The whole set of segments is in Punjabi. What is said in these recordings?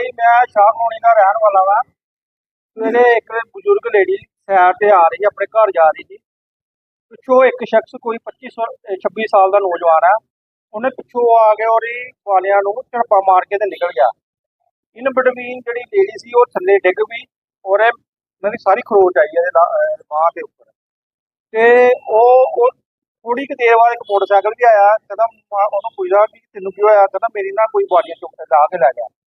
ਜੀ ਮੈਂ ਸ਼ਾਹ ਕਲੋਨੀ ਦਾ ਰਹਿਣ ਵਾਲਾ ਵਾ। ਮੇਰੇ ਇੱਕ ਬਜ਼ੁਰਗ ਲੇਡੀ ਸੈਰ ਤੇ ਆ ਰਹੀ ਆਪਣੇ ਘਰ ਜਾ ਰਹੀ ਸੀ। ਪਿੱਛੋਂ ਇੱਕ ਸ਼ਖਸ ਕੋਈ 25 ਸੌ- ਅਹ 26 ਸਾਲ ਦਾ ਨੌਜਵਾਨ ਆ। ਉਹਨੇ ਪਿੱਛੋਂ ਆ ਕੇ ਉਹਦੀ ਵਾਲਿਆਂ ਨੂੰ ਝੜਪਾ ਮਾਰ ਕੇ ਤੇ ਨਿਕਲ ਗਿਆ। ਇਨ ਬਿਟਵੀਨ ਜਿਹੜੀ ਲੇਡੀ ਸੀ, ਉਹ ਥੱਲੇ ਡਿੱਗ ਪਈ ਔਰ ਇਹ ਉਹਨਾਂ ਦੀ ਸਾਰੀ ਖਰੋਚ ਆਈ ਇਹਦੇ ਲਾ- ਦੇ ਉੱਪਰ। ਤੇ ਉਹ ਉਹ ਥੋੜੀ ਕੁ ਦੇਰ ਬਾਅਦ ਇੱਕ ਮੋਟਰਸਾਈਕਲ ਵੀ ਆਇਆ, ਕਹਿੰਦਾ ਉਹਨੂੰ ਪੁੱਛਦਾ ਕਿ ਤੈਨੂੰ ਕੀ ਹੋਇਆ? ਕਹਿੰਦਾ, ਮੇਰੀ ਨਾ ਕੋਈ ਵਾਲੀਆਂ ਚੁੱਕ ਕੇ ਲਾ ਕੇ ਲੈ ਗਿਆ।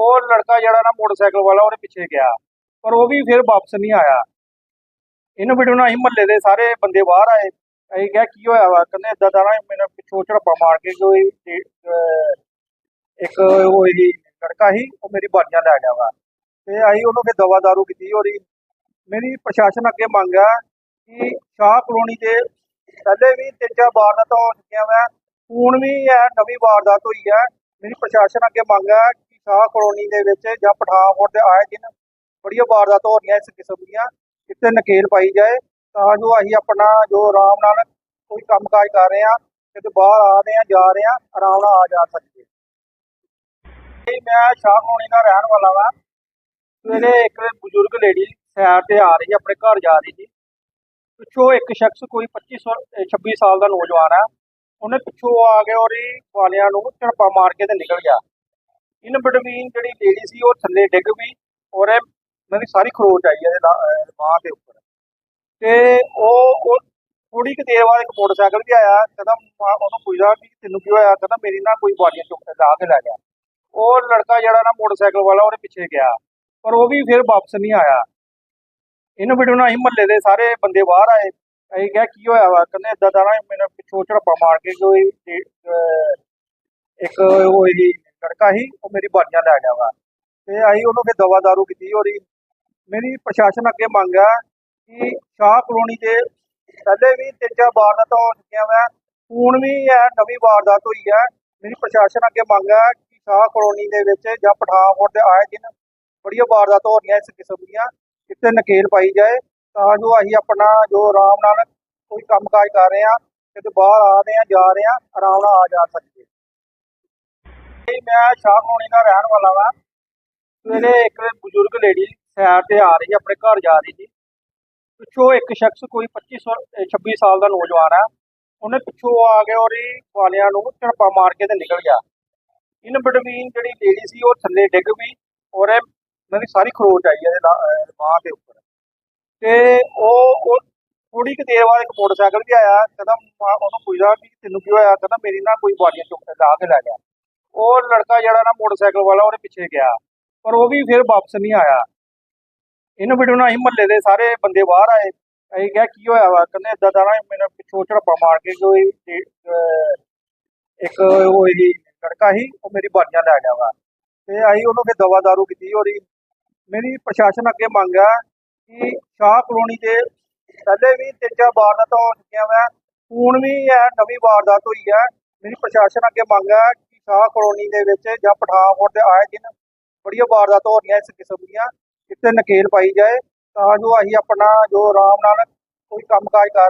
ਉਹ ਲੜਕਾ ਜਿਹੜਾ ਨਾ ਮੋਟਰਸਾਈਕਲ ਵਾਲਾ, ਉਹਦੇ ਪਿੱਛੇ ਗਿਆ। ਪਰ ਉਹ ਵੀ ਫਿਰ ਵਾਪਸ ਨਹੀਂ ਆਇਆ। ਇਹਨੂੰ ਵੀਡੀਓ ਨਾਲ ਅਸੀਂ ਮਹੱਲੇ ਦੇ ਸਾਰੇ ਬੰਦੇ ਬਾਹਰ ਆਏ। ਅਸੀਂ ਕਿਹਾ, ਕੀ ਹੋਇਆ ਵਾ? ਕਹਿੰਦੇ, ਏਦਾਂ ਦਾ ਨਾ ਮੈਨੂੰ ਪਿੱਛੋਂ ਝੜਪਾ ਮਾਰ ਕੇ ਕੋਈ ਇੱਕ ਉਹ ਹੀ ਲੜਕਾ ਸੀ, ਉਹ ਮੇਰੀ ਬਾਲੀਆਂ ਲੈ ਗਿਆ ਵਾ। ਤੇ ਅਸੀਂ ਉਹਨੂੰ ਫਿਰ ਦਵਾ ਦਾਰੂ ਕੀਤੀ ਉਹਦੀ। ਮੇਰੀ ਪ੍ਰਸ਼ਾਸਨ ਅੱਗੇ ਮੰਗ ਹੈ ਕਿ ਸ਼ਾਹ ਕਲੋਨੀ ਦੇ ਪਹਿਲੇ ਵੀ ਤਿੰਨ ਚਾਰ ਵਾਰਦਾਤਾਂ ਹੋ ਚੁੱਕੀਆਂ ਵਾ। ਹੁਣ ਵੀ ਇਹ ਨਵੀਂ ਵਾਰਦਾਤ ਹੋਈ ਹੈ ਮੇਰੀ ਪ੍ਰਸ਼ਾਸਨ ਅੱਗੇ ਮੰਗ ਹੈ ਸ਼ਾਹ ਕਲੋਨੀ ਦੇ ਵਿੱਚ ਜਾਂ ਪਠਾਨਕੋਟ ਦੇ ਆਏ ਦਿਨ ਬੜੀਆਂ ਵਾਰਦਾਤ ਹੋ ਰਹੀਆਂ ਇਸ ਕਿਸਮ ਦੀਆਂ ਇੱਥੇ ਨਕੇਲ ਪਾਈ ਜਾਏ, ਤਾਂ ਜੋ ਅਸੀਂ ਆਪਣਾ ਜੋ ਆਰਾਮ ਨਾਲ ਕੋਈ ਕੰਮਕਾਜ ਕਰ ਰਹੇ ਆ ਕਿਤੇ ਬਾਹਰ ਆ ਰਹੇ ਆ ਜਾ ਰਹੇ ਆ ਆਰਾਮ ਨਾਲ ਆ ਜਾ ਸਕੀਏ ਮੈਂ ਸ਼ਾਹ ਕਲੋਨੀ ਦਾ ਰਹਿਣ ਵਾਲਾ ਵਾਂ। ਸਵੇਰੇ ਇੱਕ ਬਜ਼ੁਰਗ ਲੇਡੀ ਸੈਰ ਤੇ ਆ ਰਹੀ ਆਪਣੇ ਘਰ ਜਾ ਰਹੀ ਸੀ। ਪਿੱਛੋਂ ਇੱਕ ਸ਼ਖਸ ਕੋਈ 25 ਸੌ- ਅਹ 26 ਸਾਲ ਦਾ ਨੌਜਵਾਨ ਆ। ਉਹਨੇ ਪਿੱਛੋਂ ਆ ਕੇ ਉਹਦੀ ਵਾਲਿਆਂ ਨੂੰ ਝੜਪਾ ਮਾਰ ਕੇ ਤੇ ਨਿਕਲ ਗਿਆ। ਇਨ ਬਿਟਵੀਨ ਜਿਹੜੀ ਲੇਡੀ ਸੀ, ਉਹ ਥੱਲੇ ਡਿੱਗ ਪਈ ਔਰ ਇਹ ਦੀ ਸਾਰੀ ਖਰੋਚ ਆਈ ਇਹਦੇ ਲਾ- ਦੇ ਉੱਪਰ। ਤੇ ਉਹ ਥੋੜੀ ਕੁ ਦੇਰ ਬਾਅਦ ਇੱਕ ਮੋਟਰਸਾਈਕਲ ਵੀ ਆਇਆ, ਕਹਿੰਦਾ ਉਹਨੂੰ ਪੁੱਛਦਾ ਕਿ ਤੈਨੂੰ ਕੀ ਹੋਇਆ? ਕਹਿੰਦਾ ਮੇਰੀ ਨਾ ਕੋਈ ਵਾਲੀਆਂ ਚੁੱਕ ਲਾ ਕੇ ਲੈ ਗਿਆ। ਉਹ ਲੜਕਾ ਜਿਹੜਾ ਨਾ ਮੋਟਰਸਾਈਕਲ ਵਾਲਾ, ਉਹਦੇ ਪਿੱਛੇ ਗਿਆ। ਪਰ ਉਹ ਵੀ ਫਿਰ ਵਾਪਸ ਨਹੀਂ ਆਇਆ। ਇਹਨੂੰ ਵੀਡੀਓ ਨਾਲ ਅਸੀਂ ਮਹੱਲੇ ਦੇ ਸਾਰੇ ਬੰਦੇ ਬਾਹਰ ਆਏ। ਅਸੀਂ ਕਿਹਾ, ਕੀ ਹੋਇਆ ਵਾ? ਕਹਿੰਦੇ ਏਦਾਂ ਦਾ ਨਾ ਮੈਨੂੰ ਪਿੱਛੋਂ ਝੜਪਾ ਮਾਰ ਕੇ ਕੋਈ ਇੱਕ ਉਹ ਹੀ ਲੜਕਾ ਸੀ ਉਹ ਮੇਰੀ ਬਾਲੀਆਂ ਲੈ ਗਿਆ ਵਾ। ਤੇ ਅਸੀਂ ਉਹਨੂੰ ਫਿਰ ਦਵਾ ਦਾਰੂ ਕੀਤੀ ਉਹਦੀ। ਮੇਰੀ ਪ੍ਰਸ਼ਾਸਨ ਅੱਗੇ ਮੰਗ ਹੈ ਕਿ ਸ਼ਾਹ ਕਲੋਨੀ ਦੇ ਪਹਿਲੇ ਵੀ ਤਿੰਨ ਚਾਰ ਵਾਰਦਾਤਾਂ ਹੋ ਚੁੱਕੀਆਂ ਵਾ, ਹੁਣ ਵੀ ਇਹ ਨਵੀਂ ਵਾਰਦਾਤ ਹੋਈ ਹੈ ਮੇਰੀ ਪ੍ਰਸ਼ਾਸਨ ਅੱਗੇ ਮੰਗ ਹੈ ਕਿ ਸ਼ਾਹ ਕਲੋਨੀ ਦੇ ਵਿੱਚ ਜਾਂ ਪਠਾਨਕੋਟ ਦੇ ਆਏ ਦਿਨ ਬੜੀਆਂ ਵਾਰਦਾਤਾਂ ਹੋ ਰਹੀਆਂ ਇਸ ਕਿਸਮ ਦੀਆਂ ਇੱਥੇ ਨਕੇਲ ਪਾਈ ਜਾਏ, ਤਾਂ ਜੋ ਅਸੀਂ ਆਪਣਾ ਜੋ ਆਰਾਮ ਨਾਲ ਕੋਈ ਕੰਮਕਾਜ ਕਰ ਰਹੇ ਆ ਕਿਤੇ ਬਾਹਰ ਆ ਰਹੇ ਆ ਜਾ ਰਹੇ ਆ ਆਰਾਮ ਨਾਲ ਆ ਜਾ ਸਕੀਏ ਜੀ ਮੈਂ ਸ਼ਾਹ ਕਲੋਨੀ ਦਾ ਰਹਿਣ ਵਾਲਾ ਵਾ। ਮੇਰੇ ਇੱਕ ਬਜ਼ੁਰਗ ਲੇਡੀ ਸੈਰ ਤੇ ਆ ਰਹੀ ਆਪਣੇ ਘਰ ਜਾ ਰਹੀ ਸੀ। ਪਿੱਛੋਂ ਇੱਕ ਸ਼ਖਸ ਕੋਈ 25 ਸੌ- ਅਹ 26 ਸਾਲ ਦਾ ਨੌਜਵਾਨ ਆ। ਉਹਨੇ ਪਿੱਛੋਂ ਆ ਕੇ ਉਹਦੀ ਵਾਲਿਆਂ ਨੂੰ ਝੜਪਾ ਮਾਰ ਕੇ ਤੇ ਨਿਕਲ ਗਿਆ। ਇਨ ਬਿਟਵੀਨ ਜਿਹੜੀ ਲੇਡੀ ਸੀ, ਉਹ ਥੱਲੇ ਡਿੱਗ ਪਈ ਔਰ ਮੇਰੀ ਸਾਰੀ ਖਰੋਚ ਆਈ ਇਹਦੇ ਲਾ- ਦੇ ਉੱਪਰ। ਤੇ ਉਹ ਉਹ ਥੋੜੀ ਕੁ ਦੇਰ ਬਾਅਦ ਇੱਕ ਮੋਟਰਸਾਈਕਲ ਵੀ ਆਇਆ, ਕਹਿੰਦਾ ਉਹਨੂੰ ਪੁੱਛਦਾ ਕਿ ਤੈਨੂੰ ਕੀ ਹੋਇਆ? ਕਹਿੰਦਾ, ਮੇਰੀ ਨਾ ਕੋਈ ਵਾਲੀਆਂ ਚੁੱਕ ਕੇ ਲਾ ਕੇ ਲੈ ਗਿਆ। ਉਹ ਲੜਕਾ ਜਿਹੜਾ ਨਾ ਮੋਟਰਸਾਈਕਲ ਵਾਲਾ, ਉਹਦੇ ਪਿੱਛੇ ਗਿਆ। ਪਰ ਉਹ ਵੀ ਫਿਰ ਵਾਪਸ ਨਹੀਂ ਆਇਆ। ਇਹਨੂੰ ਵੀਡੀਓ ਨਾਲ ਅਸੀਂ ਮਹੱਲੇ ਦੇ ਸਾਰੇ ਬੰਦੇ ਬਾਹਰ ਆਏ। ਅਸੀਂ ਕਿਹਾ, ਕੀ ਹੋਇਆ ਵਾ? ਕਹਿੰਦੇ, ਏਦਾਂ ਦਾ ਨਾ ਮੈਨੂੰ ਪਿੱਛੋਂ ਝੜਪਾ ਮਾਰ ਕੇ ਕੋਈ ਇੱਕ ਉਹ ਹੀ ਲੜਕਾ ਸੀ, ਉਹ ਮੇਰੀ ਬਾਲੀਆਂ ਲੈ ਗਿਆ ਵਾ। ਤੇ ਅਸੀਂ ਉਹਨੂੰ ਫਿਰ ਦਵਾ ਦਾਰੂ ਕੀਤੀ ਉਹਦੀ। ਮੇਰੀ ਪ੍ਰਸ਼ਾਸਨ ਅੱਗੇ ਮੰਗ ਹੈ ਕਿ ਸ਼ਾਹ ਕਲੋਨੀ ਦੇ ਪਹਿਲੇ ਵੀ ਤਿੰਨ ਚਾਰ ਵਾਰਦਾਤਾਂ ਹੋ ਚੁੱਕੀਆਂ ਵਾ। ਹੁਣ ਵੀ ਇਹ ਨਵੀਂ ਵਾਰਦਾਤ ਹੋਈ ਹੈ ਮੇਰੀ ਪ੍ਰਸ਼ਾਸਨ ਅੱਗੇ ਮੰਗ ਹੈ ਸ਼ਾਹ ਕਲੋਨੀ ਦੇ ਵਿੱਚ ਜਾਂ ਪਠਾਨਕੋਟ ਦੇ ਆਏ ਦਿਨ ਬੜੀਆਂ ਵਾਰਦਾਤਾਂ ਹੋ ਰਹੀਆਂ ਇਸ ਕਿਸਮ ਦੀਆਂ ਇੱਥੇ ਨਕੇਲ ਪਾਈ ਜਾਏ, ਤਾਂ ਜੋ ਅਸੀਂ ਆਪਣਾ ਜੋ ਆਰਾਮ ਨਾਲ ਕੋਈ ਕੰਮਕਾਜ ਕਰ